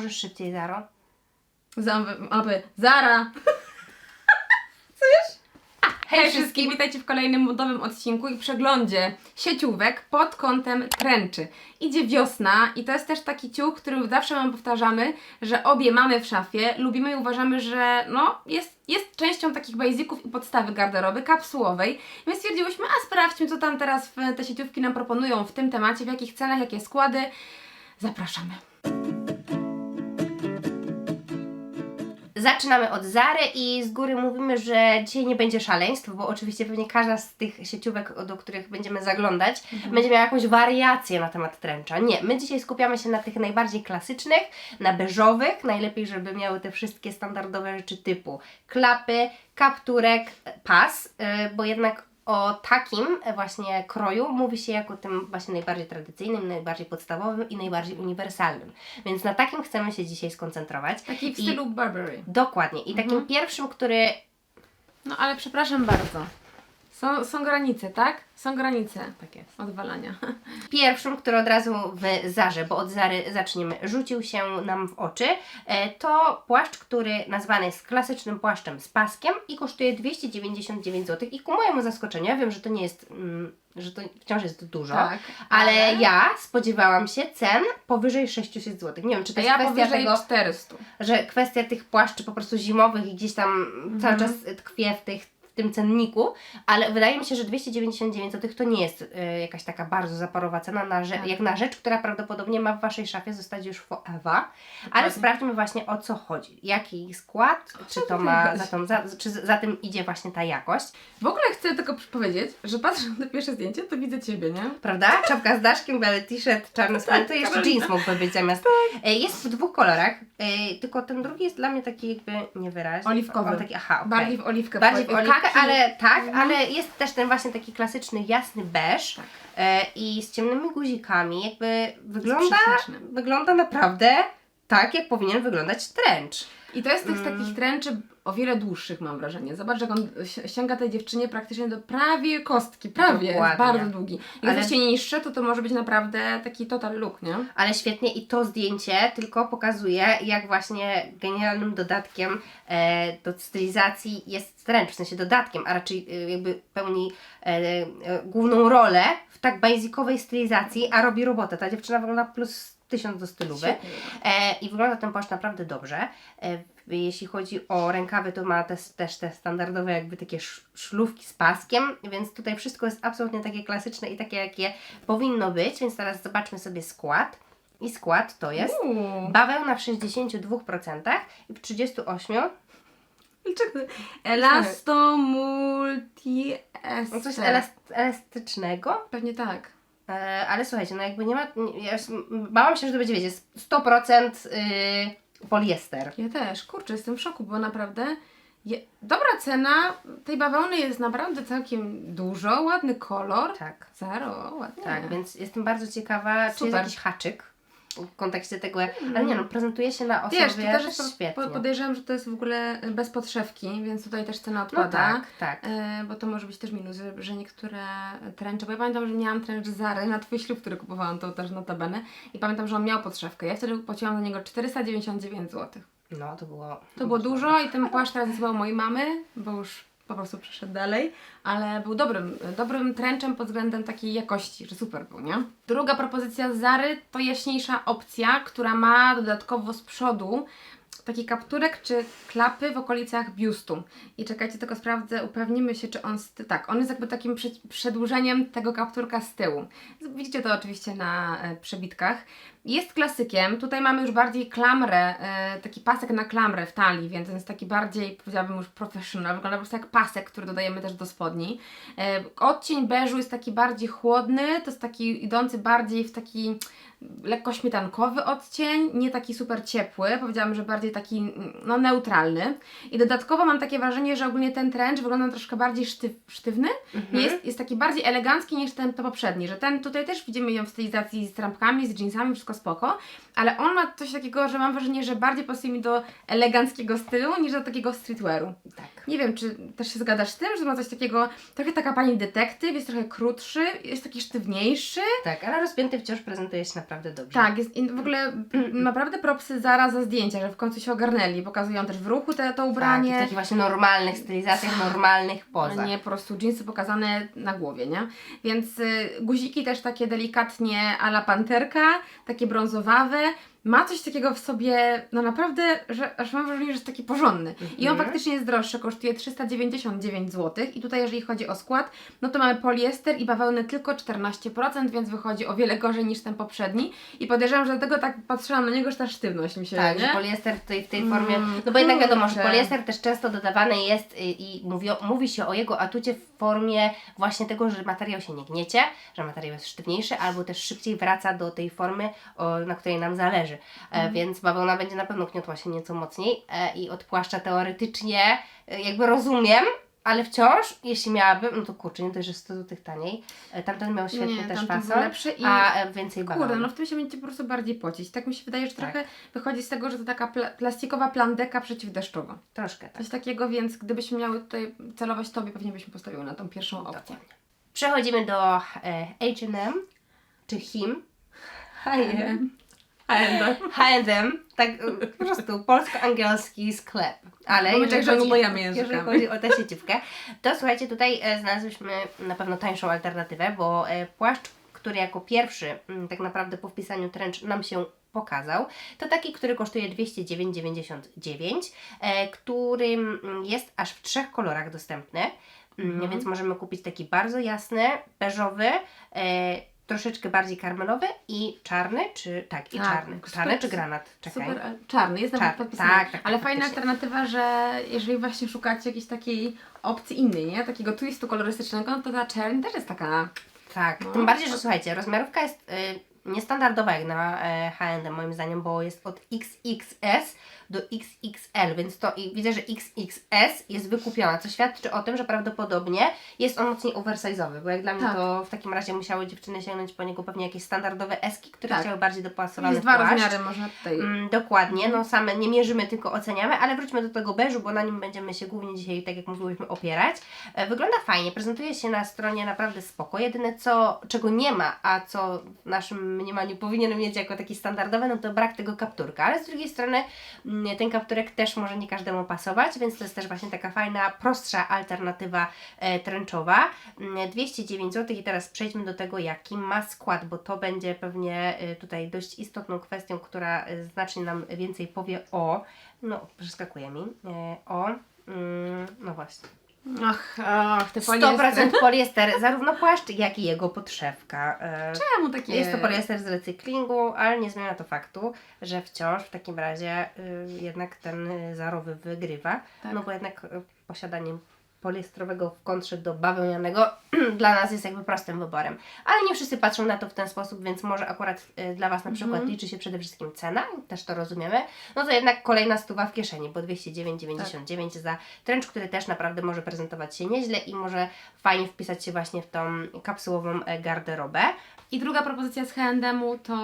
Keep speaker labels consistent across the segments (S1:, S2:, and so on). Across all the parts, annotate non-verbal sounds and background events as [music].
S1: możesz szybciej, Zaro?
S2: Zamwy, aby, Zara! [laughs] Hej wszystkim, witajcie w kolejnym modowym odcinku i przeglądzie sieciówek pod kątem tręczy. Idzie wiosna i to jest też taki ciuch, który zawsze Wam powtarzamy, że obie mamy w szafie, lubimy i uważamy, że no, jest, jest częścią takich basiców i podstawy garderoby kapsułowej. Więc stwierdziłyśmy, a sprawdźmy co tam teraz w- te sieciówki nam proponują w tym temacie, w jakich cenach, jakie składy. Zapraszamy.
S1: Zaczynamy od Zary i z góry mówimy, że dzisiaj nie będzie szaleństw, bo oczywiście pewnie każda z tych sieciówek, do których będziemy zaglądać, będzie miała jakąś wariację na temat tręcza. Nie, my dzisiaj skupiamy się na tych najbardziej klasycznych, na beżowych, najlepiej, żeby miały te wszystkie standardowe rzeczy typu klapy, kapturek, pas, yy, bo jednak o takim właśnie kroju mówi się jako tym właśnie najbardziej tradycyjnym, najbardziej podstawowym i najbardziej uniwersalnym. Więc na takim chcemy się dzisiaj skoncentrować.
S2: Taki w
S1: I-
S2: stylu Burberry.
S1: Dokładnie. I takim pierwszym, który.
S2: No ale przepraszam bardzo. Są, są granice, tak? Są granice
S1: Tak jest.
S2: odwalania. [laughs]
S1: Pierwszym, który od razu w Zarze, bo od Zary zaczniemy, rzucił się nam w oczy, e, to płaszcz, który nazwany jest klasycznym płaszczem z paskiem i kosztuje 299 zł. I ku mojemu zaskoczeniu, ja wiem, że to nie jest, mm, że to wciąż jest dużo,
S2: Tak,
S1: ale,
S2: ale-
S1: ja spodziewałam się cen powyżej 600 zł. Nie wiem, czy to jest
S2: ja
S1: kwestia tego,
S2: 400.
S1: że kwestia tych płaszczy po prostu zimowych i gdzieś tam cały
S2: Mhm.
S1: czas tkwie w tych w tym cenniku, ale wydaje mi się, że 299 zł to nie jest y, jakaś taka bardzo zaporowa cena, na
S2: Tak.
S1: jak na rzecz, która prawdopodobnie ma w Waszej szafie zostać już forever. Ale sprawdźmy właśnie o co chodzi. Jaki skład, czy to ma, za, tą, za, czy za tym idzie właśnie ta jakość,
S2: W ogóle chcę tylko powiedzieć, że patrząc na pierwsze zdjęcie, to widzę Ciebie, nie?
S1: prawda? Czapka z daszkiem, biały t-shirt, czarny spodnie, to jeszcze jeans mógłby być zamiast. E, Jest w dwóch kolorach, e, tylko ten drugi jest dla mnie taki jakby niewyraźny.
S2: Oliwkowy.
S1: Taki, aha, okej.
S2: Bardziej w oliwkę.
S1: Bardziej w oliwkę,
S2: Kaki.
S1: ale tak,
S2: Mhm.
S1: ale jest też ten właśnie taki klasyczny jasny beż
S2: Tak.
S1: e, i z ciemnymi guzikami. Jakby wygląda, wygląda naprawdę tak, jak powinien wyglądać trench.
S2: I to jest tych
S1: Mm.
S2: takich tręczy o wiele dłuższych, mam wrażenie. Zobacz, jak on si- sięga tej dziewczynie praktycznie do prawie kostki. Prawie,
S1: Dokładnie.
S2: bardzo długi. Jak
S1: Ale-
S2: jest niższe, to to może być naprawdę taki total look, nie?
S1: Ale świetnie i to zdjęcie tylko pokazuje, jak właśnie genialnym dodatkiem e, do stylizacji jest trench, w sensie dodatkiem, a raczej e, jakby pełni e, e, główną rolę w tak basicowej stylizacji, a robi robotę. Ta dziewczyna wygląda plus tysiąc do.
S2: Świetnie.
S1: E, I wygląda ten płaszcz naprawdę dobrze. E, jeśli chodzi o rękawy, to ma też, też te standardowe jakby takie sz- szlówki z paskiem, więc tutaj wszystko jest absolutnie takie klasyczne i takie, jakie powinno być, więc teraz zobaczmy sobie skład. I skład to jest
S2: Uuu.
S1: bawełna w 62% i w 38%
S2: Czekaj. Elasto multi
S1: no coś elast- elastycznego.
S2: Pewnie tak.
S1: E, ale słuchajcie, no jakby nie ma, ja bałam się, że to będzie, wiecie, 100% y, poliester.
S2: Ja też. Kurczę, jestem w szoku, bo naprawdę je... dobra cena tej bawełny jest naprawdę całkiem dużo, ładny kolor.
S1: Tak.
S2: Zero, ładnie.
S1: Tak, więc jestem bardzo ciekawa, czy jest
S2: Super.
S1: jakiś haczyk w kontekście tego, ale nie no, prezentuje się na osobie
S2: Wiesz, to też jest,
S1: świetnie.
S2: po- podejrzewam, że to jest w ogóle bez podszewki, więc tutaj też cena
S1: no
S2: odpada.
S1: tak, tak.
S2: E, bo to może być też minus, że, że niektóre tręcze, bo ja pamiętam, że miałam tręcz Zary na Twój ślub, który kupowałam, to też notabene i pamiętam, że on miał podszewkę. Ja wtedy płaciłam za niego 499 zł.
S1: No, to było...
S2: To było dużo i ten płaszcz teraz u mojej mamy, bo już po prostu przeszedł dalej, ale był dobrym, dobrym tręczem pod względem takiej jakości, że super był, nie? Druga propozycja Zary to jaśniejsza opcja, która ma dodatkowo z przodu taki kapturek czy klapy w okolicach biustu. I czekajcie, tylko sprawdzę, upewnimy się, czy on... Tak, on jest jakby takim prze- przedłużeniem tego kapturka z tyłu. Widzicie to oczywiście na e, przebitkach. Jest klasykiem, tutaj mamy już bardziej klamrę, e, taki pasek na klamrę w talii, więc on jest taki bardziej, powiedziałabym już professional, wygląda po prostu jak pasek, który dodajemy też do spodni. E, odcień beżu jest taki bardziej chłodny, to jest taki idący bardziej w taki lekko śmietankowy odcień, nie taki super ciepły, powiedziałam, że bardziej taki no, neutralny. I dodatkowo mam takie wrażenie, że ogólnie ten trench wygląda troszkę bardziej sztyw, sztywny,
S1: Mhm.
S2: jest, jest taki bardziej elegancki niż ten to poprzedni, że ten tutaj też widzimy ją w stylizacji z trampkami, z jeansami, wszystko spoko, ale on ma coś takiego, że mam wrażenie, że bardziej pasuje mi do eleganckiego stylu niż do takiego streetwearu.
S1: Tak.
S2: Nie wiem, czy też się zgadzasz z tym, że ma coś takiego, trochę taka pani detektyw, jest trochę krótszy, jest taki sztywniejszy.
S1: Tak, ale rozpięty wciąż prezentuje się naprawdę naprawdę dobrze.
S2: Tak, jest i w ogóle [clears throat] naprawdę propsy Zara za zdjęcia, że w końcu się ogarnęli. Pokazują też w ruchu te, to
S1: Tak,
S2: ubranie.
S1: w takich właśnie normalnych stylizacjach, normalnych
S2: a
S1: pozach.
S2: nie po prostu dżinsy pokazane na głowie, nie? Więc y, guziki też takie delikatnie a la panterka, takie brązowawe. Ma coś takiego w sobie, no naprawdę, że aż mam wrażenie, że jest taki porządny. I on
S1: Mhm.
S2: faktycznie jest droższy, kosztuje 399 zł. I tutaj, jeżeli chodzi o skład, no to mamy poliester i bawełnę tylko 14%, więc wychodzi o wiele gorzej niż ten poprzedni. I podejrzewam, że dlatego tak patrzyłam na niego, że ta sztywność mi się,
S1: Tak,
S2: nie?
S1: że poliester tutaj w tej formie,
S2: Mm,
S1: no bo jednak wiadomo, że poliester też często dodawany jest y, i mówi, mówi się o jego atucie w formie właśnie tego, że materiał się nie gniecie, że materiał jest sztywniejszy, albo też szybciej wraca do tej formy, o, na której nam zależy. E, więc bawełna będzie na pewno gniotła się nieco mocniej e, i od płaszcza teoretycznie e, jakby rozumiem, ale wciąż, jeśli miałabym, no to kurczę, nie dość, że 100 zł taniej, tamten miał świetny
S2: Nie,
S1: też fason,
S2: lepszy i-
S1: a więcej bawełny.
S2: Kurde, no w tym się będzie po prostu bardziej pocić. Tak mi się wydaje, że
S1: Tak.
S2: trochę wychodzi z tego, że to taka pla plastikowa plandeka przeciwdeszczowa.
S1: Troszkę tak.
S2: Coś takiego, więc gdybyśmy miały tutaj celować Tobie, pewnie byśmy postawiły na tą pierwszą opcję.
S1: Dokładnie. Przechodzimy do e, H&M, czy HIM. H&M. H&M, tak e, po prostu polsko-angielski sklep. Ale
S2: Bo my
S1: jeżeli
S2: tak
S1: chodzi, jeżeli chodzi o tę sieciówkę, to słuchajcie, tutaj e, znalazłyśmy na pewno tańszą alternatywę, bo e, płaszcz, który jako pierwszy mm, tak naprawdę po wpisaniu trench nam się pokazał, to taki, który kosztuje 209,99, e, którym mm, jest aż w trzech kolorach dostępny, mm,
S2: Mhm.
S1: więc możemy kupić taki bardzo jasny, beżowy, troszeczkę bardziej karmelowy i czarny, czy tak, i
S2: Tak,
S1: czarny. Czarny czy granat? Czekaj.
S2: Super, czarny, jest nawet podpisany.
S1: tak, tak,
S2: Ale
S1: tak,
S2: fajna
S1: faktycznie.
S2: alternatywa, że jeżeli właśnie szukacie jakiejś takiej opcji innej, nie? Takiego twistu kolorystycznego, no to ta czerń też jest taka...
S1: Tak,
S2: No.
S1: tym bardziej, że słuchajcie, rozmiarówka jest y, niestandardowa jak na e, H&M moim zdaniem, bo jest od XXS do XXL, więc to i widzę, że XXS jest wykupiona, co świadczy o tym, że prawdopodobnie jest on mocniej oversize'owy, bo jak dla mnie
S2: Tak.
S1: to w takim razie musiały dziewczyny sięgnąć po niego pewnie jakieś standardowe eski, które
S2: Tak.
S1: chciały bardziej dopasowany
S2: Jest dwa rozmiary można tutaj...
S1: Mm, dokładnie, no same nie mierzymy, tylko oceniamy, ale wróćmy do tego beżu, bo na nim będziemy się głównie dzisiaj, tak jak mówiłyśmy, opierać. E, Wygląda fajnie, prezentuje się na stronie naprawdę spoko. Jedyne co, czego nie ma, a co w naszym mniemaniu powinien mieć jako taki standardowy, no to brak tego kapturka, ale z drugiej strony mm, ten kapturek też może nie każdemu pasować, więc to jest też właśnie taka fajna, prostsza alternatywa e, trenczowa. Mm, 209 zł i teraz przejdźmy do tego, jaki ma skład, bo to będzie pewnie e, tutaj dość istotną kwestią, która e, znacznie nam więcej powie o, no przeskakuje mi, o, mm, no właśnie,
S2: Ach, ach, te poliestry.
S1: 100% poliester, zarówno płaszcz, jak i jego podszewka. E,
S2: Czemu takie...
S1: jest to poliester z recyklingu, ale nie zmienia to faktu, że wciąż w takim razie y, jednak ten y, zarowy wygrywa,
S2: Tak.
S1: no bo jednak y, posiadanie poliestrowego w kontrze do bawełnianego [clears throat] dla nas jest jakby prostym wyborem. Ale nie wszyscy patrzą na to w ten sposób, więc może akurat y, dla Was na przykład
S2: Mhm.
S1: liczy się przede wszystkim cena, też to rozumiemy, no to jednak kolejna stuwa w kieszeni, bo 209,99 za trench, który też naprawdę może prezentować się nieźle i może fajnie wpisać się właśnie w tą kapsułową e, garderobę.
S2: I druga propozycja z H&M-u to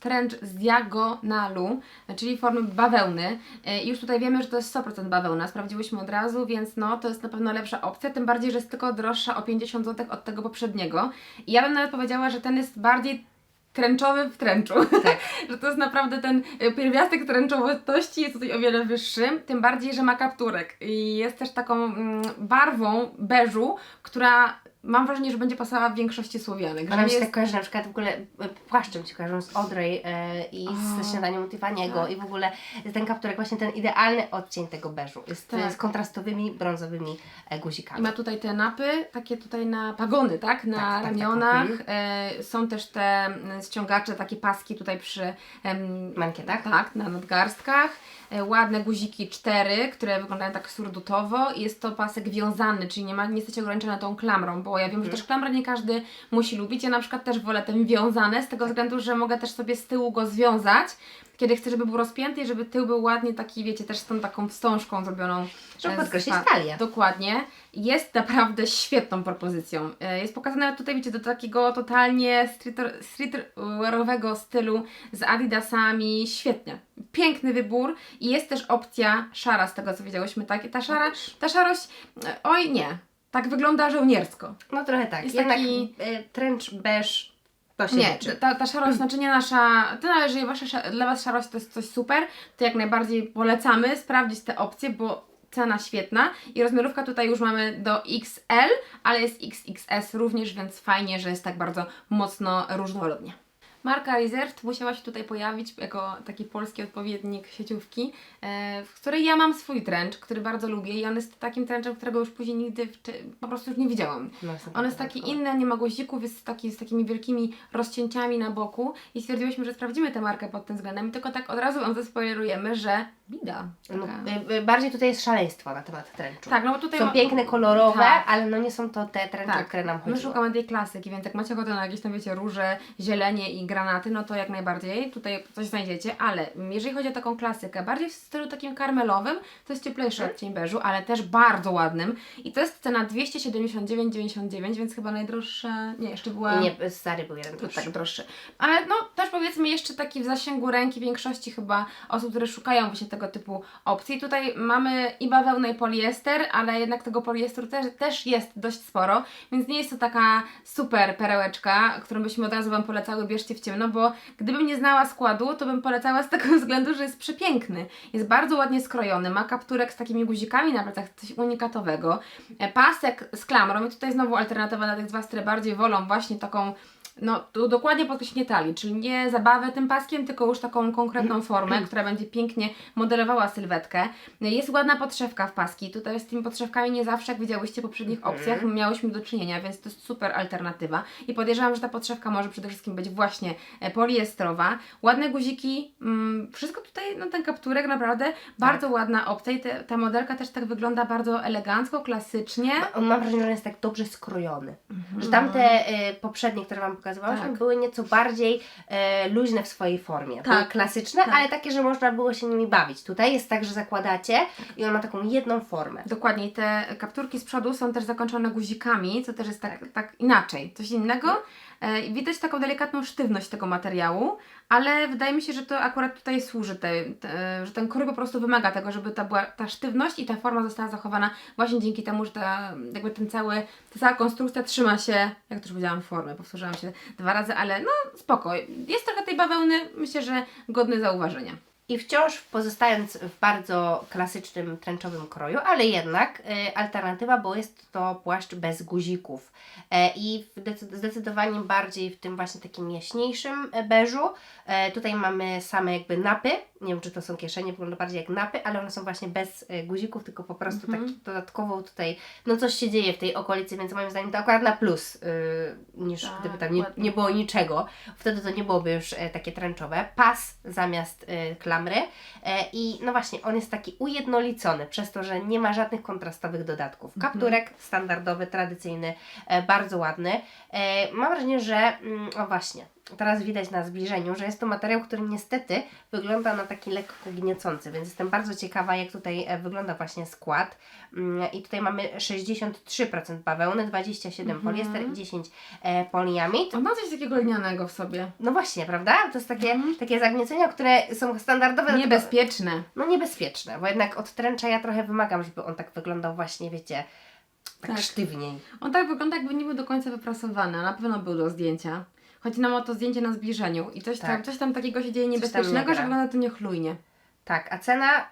S2: trench z diagonalu, czyli formy bawełny. E, już tutaj wiemy, że to jest 100% bawełna, sprawdziłyśmy od razu, więc no to jest na pewno lepsza opcja, tym bardziej, że jest tylko droższa o 50 zł od tego poprzedniego. I ja bym nawet powiedziała, że ten jest bardziej tręczowy w tręczu.
S1: Tak. [laughs]
S2: że to jest naprawdę ten e, pierwiastek tręczowości jest tutaj o wiele wyższy, tym bardziej, że ma kapturek i jest też taką mm, barwą beżu, która mam wrażenie, że będzie pasowała w większości Słowianek.
S1: Ona mi się
S2: jest-
S1: tak kojarzy na przykład w ogóle e, płaszczem się kojarzą z Audrey e, i
S2: O,
S1: ze śniadaniem Tiffany'ego
S2: tak.
S1: i w ogóle ten kapturek właśnie ten idealny odcień tego beżu. Jest
S2: Tak.
S1: z kontrastowymi brązowymi e,
S2: I
S1: guzikami.
S2: ma tutaj te napy, takie tutaj na pagony, tak? Na
S1: Tak, tak, tak,
S2: ramionach.
S1: mhm.
S2: E, są też te mm, ściągacze, takie paski tutaj przy em,
S1: Mankietach?
S2: Tak, na nadgarstkach. E, ładne guziki cztery, które wyglądają tak surdutowo. I jest to pasek wiązany, czyli nie, ma, nie jesteście ograniczone tą klamrą, bo ja wiem, że
S1: Mhm.
S2: też klamrę nie każdy musi lubić. Ja na przykład też wolę ten wiązany, z tego względu, że mogę też sobie z tyłu go związać. Kiedy chcę, żeby był rozpięty i żeby tył był ładnie taki, wiecie, też z tą taką wstążką zrobioną.
S1: Żeby
S2: e,
S1: podkreślić talię.
S2: Dokładnie. Jest naprawdę świetną propozycją. E, Jest pokazane tutaj, wiecie, do takiego totalnie streetwearowego stylu z adidasami. Świetnie. Piękny wybór i jest też opcja szara z tego, co widziałyśmy. Tak? Ta szara, ta szarość, e, oj nie, tak wygląda żołniersko.
S1: No trochę tak.
S2: Jest taki-
S1: trench się
S2: Nie,
S1: liczy.
S2: ta, ta szarość, znaczy nie nasza, to należy wasza, sza- dla Was szarość to jest coś super, to jak najbardziej polecamy sprawdzić te opcje, bo cena świetna i rozmiarówka tutaj już mamy do XL, ale jest XXS również, więc fajnie, że jest tak bardzo mocno różnorodnie. Marka Reserved musiała się tutaj pojawić jako taki polski odpowiednik sieciówki, e, w której ja mam swój trench, który bardzo lubię i on jest takim trenchem, którego już później nigdy po prostu już nie widziałam.
S1: No,
S2: On jest taki
S1: dodatkowe.
S2: inny, nie ma guzików, jest taki z takimi wielkimi rozcięciami na boku i stwierdziłyśmy, że sprawdzimy tę markę pod tym względem tylko tak od razu Wam zaspoilerujemy, że bida.
S1: No, y, y, bardziej tutaj jest szaleństwo na temat trenczu.
S2: Tak, no bo tutaj
S1: Są
S2: ma-
S1: piękne, kolorowe,
S2: Tak.
S1: ale no nie są to te trencze,
S2: Tak.
S1: które nam
S2: My
S1: chodziło.
S2: szukamy tej klasyki, więc jak macie ochotę na jakieś tam, wiecie, róże, zielenie i granaty, no to jak najbardziej tutaj coś znajdziecie, ale jeżeli chodzi o taką klasykę, bardziej w stylu takim karmelowym, to jest cieplejszy odcień beżu, ale też bardzo ładnym i to jest cena 279,99, więc chyba najdroższa, nie, jeszcze była...
S1: Nie, stary był jeden droższy.
S2: tak, droższy. Ale no też powiedzmy jeszcze taki w zasięgu ręki większości chyba osób, które szukają właśnie tego typu opcji. Tutaj mamy i bawełnę i poliester, ale jednak tego poliestru też, też jest dość sporo, więc nie jest to taka super perełeczka, którą byśmy od razu Wam polecały, bierzcie w ciemno, bo gdybym nie znała składu, to bym polecała z tego [laughs] względu, że jest przepiękny. Jest bardzo ładnie skrojony, ma kapturek z takimi guzikami na plecach, coś unikatowego. E, Pasek z klamrą i tutaj znowu alternatywa dla tych z Was, które bardziej wolą właśnie taką no, tu dokładnie podkreślenie talii, czyli nie zabawę tym paskiem, tylko już taką konkretną [clears throat] formę, która będzie pięknie modelowała sylwetkę. Jest ładna podszewka w paski. Tutaj z tymi podszewkami nie zawsze, jak widziałyście w poprzednich
S1: Mhm.
S2: opcjach, miałyśmy do czynienia, więc to jest super alternatywa. I podejrzewam, że ta podszewka może przede wszystkim być właśnie e, poliestrowa. Ładne guziki, mm, wszystko tutaj, no ten kapturek naprawdę bardzo ładna opcja i te, ta modelka też tak wygląda bardzo elegancko, klasycznie.
S1: Ma- Mam wrażenie, że jest tak dobrze skrojony. Że tamte y, poprzednie, które Wam pokazywałyśmy,
S2: Tak.
S1: były nieco bardziej e, luźne w swojej formie.
S2: Tak.
S1: Były klasyczne,
S2: Tak.
S1: ale takie, że można było się nimi bawić. Tutaj jest tak, że zakładacie i on ma taką jedną formę.
S2: Dokładnie, te kapturki z przodu są też zakończone guzikami, co też jest tak, tak inaczej, coś innego. E, widać taką delikatną sztywność tego materiału, ale wydaje mi się, że to akurat tutaj służy, tej, te, że ten krój po prostu wymaga tego, żeby ta była ta sztywność i ta forma została zachowana właśnie dzięki temu, że ta, jakby ten cały, ta cała konstrukcja trzyma się, jak to już powiedziałam, formy, powtórzyłam się dwa razy, ale no spoko. Jest trochę tej bawełny, myślę, że godny zauważenia.
S1: I wciąż pozostając w bardzo klasycznym, trenczowym kroju, ale jednak e, alternatywa, bo jest to płaszcz bez guzików. E, I w zdecydowanie bardziej w tym właśnie takim jaśniejszym e, beżu. E, tutaj mamy same jakby napy. Nie wiem, czy to są kieszenie, wygląda bardziej jak napy, ale one są właśnie bez e, guzików, tylko po prostu
S2: Mhm.
S1: taki dodatkowo tutaj, no coś się dzieje w tej okolicy, więc moim zdaniem to akurat na plus, y, niż
S2: Tak,
S1: gdyby tam nie, nie było niczego. Wtedy to nie byłoby już e, takie trenczowe. Pas zamiast e, klamry. E, I no właśnie, on jest taki ujednolicony przez to, że nie ma żadnych kontrastowych dodatków.
S2: Mhm.
S1: Kapturek standardowy, tradycyjny, e, bardzo ładny. E, mam wrażenie, że, mm, o właśnie, teraz widać na zbliżeniu, że jest to materiał, który niestety wygląda na taki lekko gniecący, więc jestem bardzo ciekawa, jak tutaj e, wygląda właśnie skład. Mm, I tutaj mamy 63% bawełny, 27
S2: Mhm.
S1: poliester i 10 e, poliamid.
S2: On ma coś takiego lnianego w sobie.
S1: No właśnie, prawda? To jest takie, takie zagniecenia, które są standardowe. dlatego-
S2: Niebezpieczne.
S1: No niebezpieczne, bo jednak od tręcza ja trochę wymagam, żeby on tak wyglądał właśnie, wiecie, tak,
S2: Tak.
S1: sztywniej.
S2: On tak wygląda, jakby nie był do końca wyprasowany, a na pewno był do zdjęcia. Chodzi nam o to zdjęcie na zbliżeniu i coś, tam,
S1: Tak.
S2: coś tam takiego się dzieje
S1: tam nie
S2: niebezpiecznego, że wygląda to niechlujnie.
S1: Tak, a cena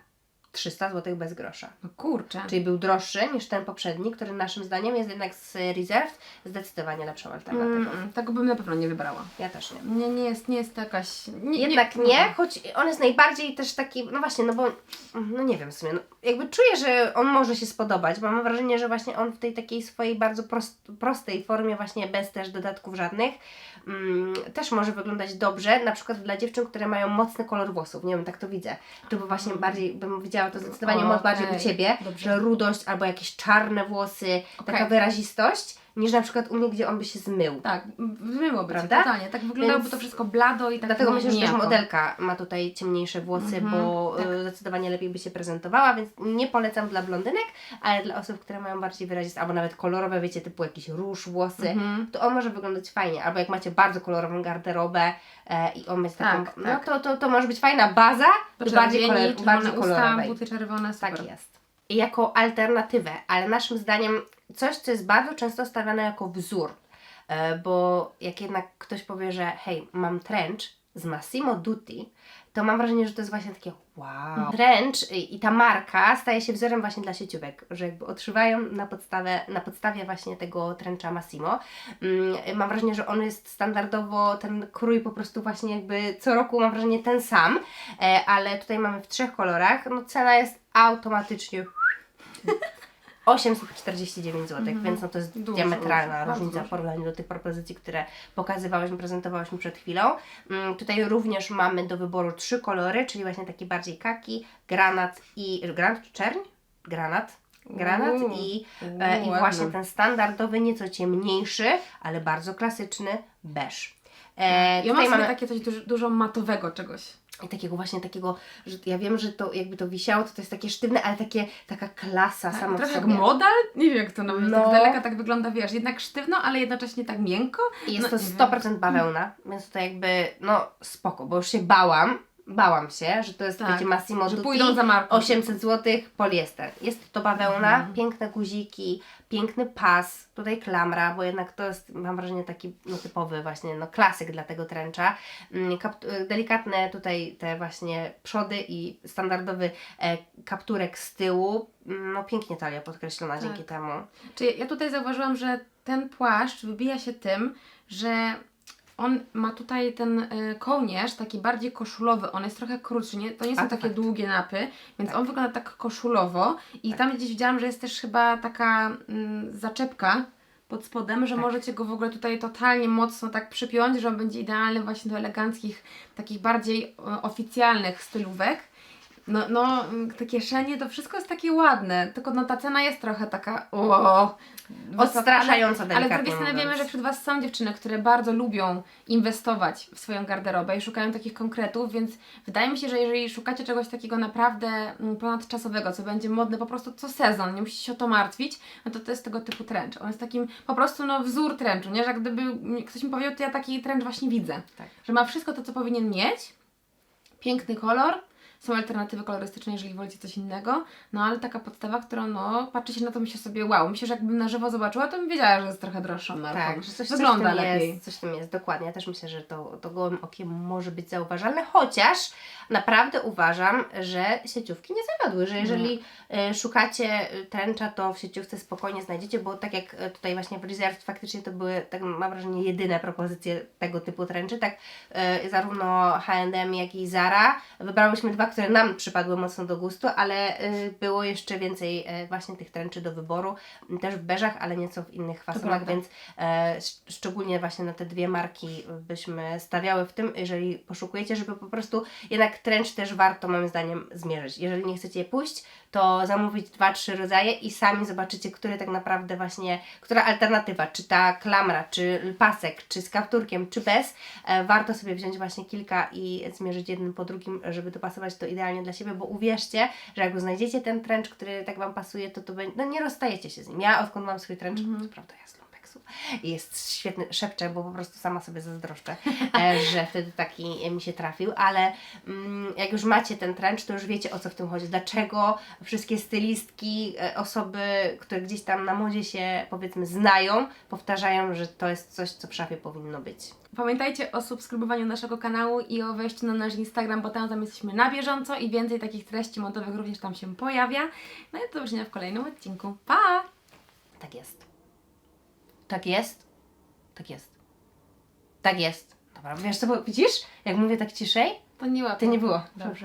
S1: 300 zł bez grosza.
S2: No kurczę.
S1: Czyli był droższy niż ten poprzedni, który naszym zdaniem jest jednak z Reserved zdecydowanie lepszą alternatywą.
S2: Mm, tego bym na pewno nie wybrała.
S1: Ja też nie.
S2: Nie, nie jest, nie jest to jakaś... Nie,
S1: Jednak nie, choć on jest najbardziej też taki, no właśnie, no bo, no nie wiem w sumie, no jakby czuję, że on może się spodobać, bo mam wrażenie, że właśnie on w tej takiej swojej bardzo prost, prostej formie, właśnie bez też dodatków żadnych, mm, też może wyglądać dobrze, na przykład dla dziewczyn, które mają mocny kolor włosów, nie wiem, tak to widzę. Tu by właśnie bardziej, bym widziała to zdecydowanie
S2: Okej,
S1: bardziej u Ciebie,
S2: dobrze.
S1: że rudość albo jakieś czarne włosy, taka
S2: Okej.
S1: wyrazistość, niż na przykład u mnie, gdzie on by się zmył.
S2: Tak, wymyłoby
S1: Prawda?
S2: Totalnie. Tak wyglądałoby
S1: Więc-
S2: to wszystko blado i tak
S1: Dlatego
S2: nie-
S1: myślę, że też modelka ma tutaj ciemniejsze włosy,
S2: Mhm,
S1: bo
S2: tak.
S1: y, zdecydowanie lepiej by się prezentowała, więc nie polecam dla blondynek, ale dla osób, które mają bardziej wyraziste, albo nawet kolorowe, wiecie, typu jakiś róż włosy,
S2: Mhm.
S1: to on może wyglądać fajnie. Albo jak macie bardzo kolorową garderobę e, i on będzie taką,
S2: Tak,
S1: no
S2: tak.
S1: to, to, to może być fajna baza do bardziej, kolor, bardziej
S2: czerwone usta,
S1: kolorowej.
S2: buty czerwone, super.
S1: Tak jest. I jako alternatywę, ale naszym zdaniem coś, co jest bardzo często stawiane jako wzór. e, bo jak jednak ktoś powie, że hej, mam trench z Massimo Dutti, to mam wrażenie, że to jest właśnie takie wow. Trench i, i ta marka staje się wzorem właśnie dla sieciówek, że jakby odszywają na, podstawę, na podstawie właśnie tego trencha Massimo. Mm, mam wrażenie, że on jest standardowo, ten krój po prostu właśnie jakby co roku mam wrażenie ten sam, e, ale tutaj mamy w trzech kolorach, no cena jest automatycznie [laughs] 849 zł, więc no to jest
S2: Dużo,
S1: diametralna różnica w porównaniu do tych propozycji, które pokazywałyśmy, prezentowałyśmy przed chwilą. Mm, tutaj również mamy do wyboru trzy kolory, czyli właśnie taki bardziej kaki, granat i granat czy czerń? Granat. Granat
S2: Uuu,
S1: i,
S2: uuu,
S1: e, i właśnie ten standardowy, nieco ciemniejszy, ale bardzo klasyczny beż. E,
S2: Ja mam
S1: mamy
S2: takie coś dużo, dużo matowego czegoś.
S1: I takiego właśnie takiego, że ja wiem, że to jakby to wisiało, to to jest takie sztywne, ale takie, taka klasa sama w
S2: Tak, Trochę jak
S1: sobie.
S2: modal? Nie wiem jak to nawet
S1: No.
S2: tak daleka tak wygląda, wiesz, jednak sztywno, ale jednocześnie tak miękko.
S1: I jest
S2: No,
S1: to
S2: nie wiem.
S1: 100% bawełna, więc to jakby, no spoko, bo już się bałam, bałam się, że to jest
S2: Tak,
S1: takie Massimo
S2: Że
S1: Dutti,
S2: pójdą za marką.
S1: 800 zł poliester. Jest to bawełna,
S2: Mhm.
S1: piękne guziki, piękny pas, tutaj klamra, bo jednak to jest, mam wrażenie, taki no, typowy właśnie, no klasyk dla tego tręcza. Mm, y, delikatne tutaj te właśnie przody i standardowy e, kapturek z tyłu, Mm, no pięknie talia podkreślona
S2: Tak.
S1: dzięki temu.
S2: Czy ja tutaj zauważyłam, że ten płaszcz wybija się tym, że on ma tutaj ten y, kołnierz taki bardziej koszulowy, on jest trochę krótszy, nie? to nie są
S1: A,
S2: takie
S1: fakt.
S2: długie napy, więc
S1: Tak.
S2: on wygląda tak koszulowo i
S1: Tak.
S2: tam gdzieś widziałam, że jest też chyba taka mm, zaczepka pod spodem, że
S1: Tak.
S2: możecie go w ogóle tutaj totalnie mocno tak przypiąć, że on będzie idealny właśnie do eleganckich, takich bardziej e, oficjalnych stylówek. No, no, mm, te kieszenie, to wszystko jest takie ładne, tylko no ta cena jest trochę taka o,
S1: Odstraszająca
S2: ale, ale z drugiej strony wiemy, że wśród Was są dziewczyny, które bardzo lubią inwestować w swoją garderobę i szukają takich konkretów, więc wydaje mi się, że jeżeli szukacie czegoś takiego naprawdę mm, ponadczasowego, co będzie modne po prostu co sezon, nie musicie się o to martwić, no to to jest tego typu trench. On jest takim po prostu no wzór trenchu, nie? Że jak gdyby ktoś mi powiedział, to ja taki trench właśnie widzę.
S1: Tak.
S2: Że ma wszystko to, co powinien mieć, piękny kolor, są alternatywy kolorystyczne, jeżeli wolicie coś innego, no ale taka podstawa, którą no, patrzy się na to, myślę sobie, wow, myślę, że jakbym na żywo zobaczyła, to bym wiedziała, że jest trochę droższą marką.
S1: Tak, że coś,
S2: Wygląda
S1: coś
S2: lepiej.
S1: Jest, coś w tym jest, dokładnie. Ja też myślę, że to, to gołym okiem może być zauważalne, chociaż naprawdę uważam, że sieciówki nie zawiodły, że jeżeli e, szukacie e, tęcza, to w sieciówce spokojnie znajdziecie, bo tak jak e, tutaj właśnie w Reserve faktycznie to były, tak mam wrażenie, jedyne propozycje tego typu tręczy, tak zarówno H&M, jak i Zara. Wybrałyśmy dwa, które nam przypadły mocno do gustu, ale e, było jeszcze więcej e, właśnie tych tręczy do wyboru, m, też w beżach, ale nieco w innych fasonach, więc e, sz- szczególnie właśnie na te dwie marki byśmy stawiały w tym, jeżeli poszukujecie, żeby po prostu jednak trench też warto moim zdaniem zmierzyć. Jeżeli nie chcecie pójść, to zamówić dwa, trzy rodzaje i sami zobaczycie, który tak naprawdę właśnie, która alternatywa, czy ta klamra, czy pasek, czy z kapturkiem, czy bez, e, warto sobie wziąć właśnie kilka i zmierzyć jednym po drugim, żeby dopasować to idealnie dla siebie, bo uwierzcie, że jak znajdziecie ten trench, który tak Wam pasuje, to, to będzie, no nie rozstajecie się z nim. Ja odkąd mam swój trench, co prawda ja lumpeksu, i jest świetny, szepczę, bo po prostu sama sobie zazdroszczę, [laughs] e, że wtedy taki mi się trafił, ale mm, jak już macie ten trench, to już wiecie o co w tym chodzi, dlaczego wszystkie stylistki, e, osoby, które gdzieś tam na modzie się powiedzmy znają, powtarzają, że to jest coś, co w szafie powinno być.
S2: Pamiętajcie o subskrybowaniu naszego kanału i o wejściu na nasz Instagram, bo tam, tam jesteśmy na bieżąco i więcej takich treści modowych również tam się pojawia. No i do zobaczenia w kolejnym odcinku. Pa!
S1: Tak jest. Tak jest. Tak jest. Tak jest. Dobra, wiesz co, bo widzisz? Jak mówię tak ciszej,
S2: To nie
S1: to nie było.
S2: Dobrze.